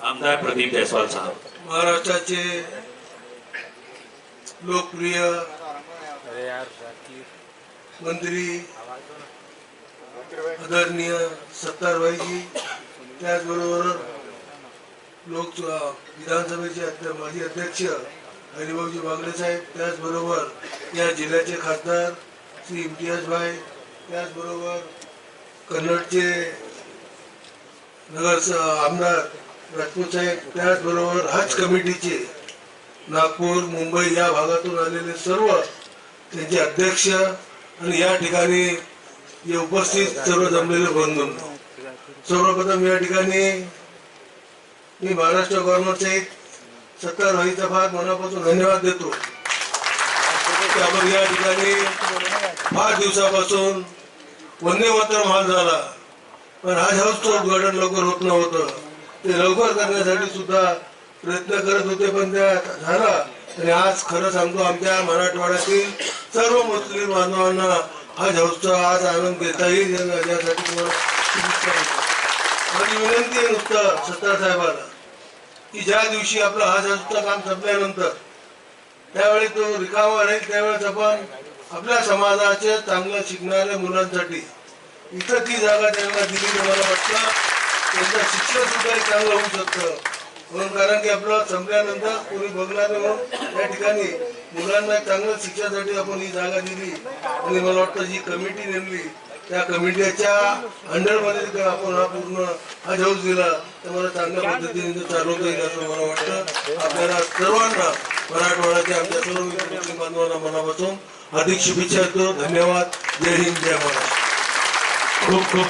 आमदार प्रदीप जयस्वाल साहेब. महाराष्ट्राचे लोकप्रिय मंत्री आदरणीय सत्तारबाईजी त्याचबरोबर लोक विधानसभेचे अध्य- माजी अध्यक्ष हरिभाऊजी बागडे साहेब त्याचबरोबर या जिल्ह्याचे खासदार श्री इम्तियाज भाई त्याचबरोबर कन्नडचे नगर आमदार राजपूत साहेब त्याचबरोबर हज कमिटीचे नागपूर मुंबई या भागातून आलेले सर्व त्यांचे अध्यक्ष आणि या ठिकाणी जे उपस्थित सर्व जमलेले बंधू. सर्वप्रथम या ठिकाणी मी महाराष्ट्र गव्हर्नरचे सत्तर रहिता फार मनापासून धन्यवाद देतो. त्यामुळे आपण या ठिकाणी पाच दिवसापासून वंदे मातरम हाल झाला. पण हा हाऊसचं उद्घाटन लवकर होत नव्हतं. ते लवकर करण्यासाठी सुद्धा प्रयत्न करत होते पण त्या झाला. आणि आज खरं सांगतो आमच्या मराठवाड्यातील सर्व मुस्लिम बांधवांना हा हाऊसचा आज आनंद घेता येईल यासाठी तुम्हाला माझी विनंती आहे नुसतं सत्तार साहेबाला की ज्या दिवशी आपलं हा हाऊसचं काम संपल्यानंतर त्यावेळी तो रिकामा राहील त्यावेळेस आपण आपल्या समाजाचे चांगलं शिकणाऱ्या मुलांसाठी इथं ती जागा त्यांना दिली मला वाटतं. त्यांचं शिक्षण सुद्धा चांगलं होऊ शकतं. म्हणून कारण की आपलं संपल्यानंतर कोणी बघणार नाही म्हणून या ठिकाणी मुलांना चांगलं शिक्षणासाठी आपण ही जागा दिली. आणि मला वाटतं जी कमिटी नेमली त्या कमिटीच्या अंडरमध्ये आपण हा पूर्ण हा हाऊस दिला. तर मला चांगल्या पद्धतीने चालवता येईल असं मला वाटतं. आपल्याला सर्वांना मराठवाड्याच्या आमच्या सर्व मुस्लिम बांधवांना मनापासून अधिक शुभेच्छा देतो. धन्यवाद. जय हिंद जय महाराष्ट्र. खूप खूप